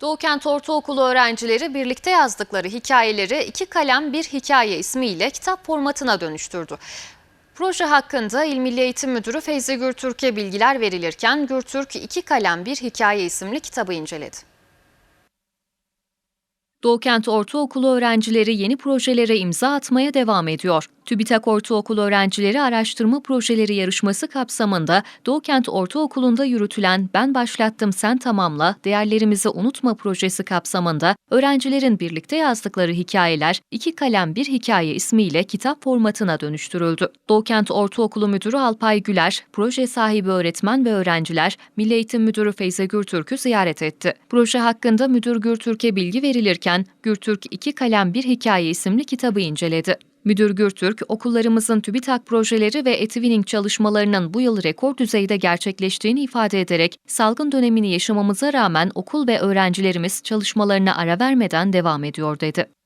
Doğukent Ortaokulu öğrencileri birlikte yazdıkları hikayeleri iki kalem bir hikaye ismiyle kitap formatına dönüştürdü. Proje hakkında İl Milli Eğitim Müdürü Feyzi Gürtürk'e bilgiler verilirken Gürtürk iki kalem bir hikaye isimli kitabı inceledi. Doğukent Ortaokulu öğrencileri yeni projelere imza atmaya devam ediyor. TÜBİTAK Ortaokulu Öğrencileri Araştırma Projeleri Yarışması kapsamında Doğukent Ortaokulu'nda yürütülen Ben Başlattım Sen Tamamla, Değerlerimizi Unutma projesi kapsamında öğrencilerin birlikte yazdıkları hikayeler iki kalem bir hikaye ismiyle kitap formatına dönüştürüldü. Doğukent Ortaokulu Müdürü Alpay Güler, proje sahibi öğretmen ve öğrenciler Milli Eğitim Müdürü Feyze Gürtürk'ü ziyaret etti. Proje hakkında Müdür Gürtürk'e bilgi verilirken Gürtürk iki kalem bir hikaye isimli kitabı inceledi. Müdür Gürtürk, okullarımızın TÜBİTAK projeleri ve Etivining çalışmalarının bu yıl rekor düzeyde gerçekleştiğini ifade ederek, salgın dönemini yaşamamıza rağmen okul ve öğrencilerimiz çalışmalarına ara vermeden devam ediyor dedi.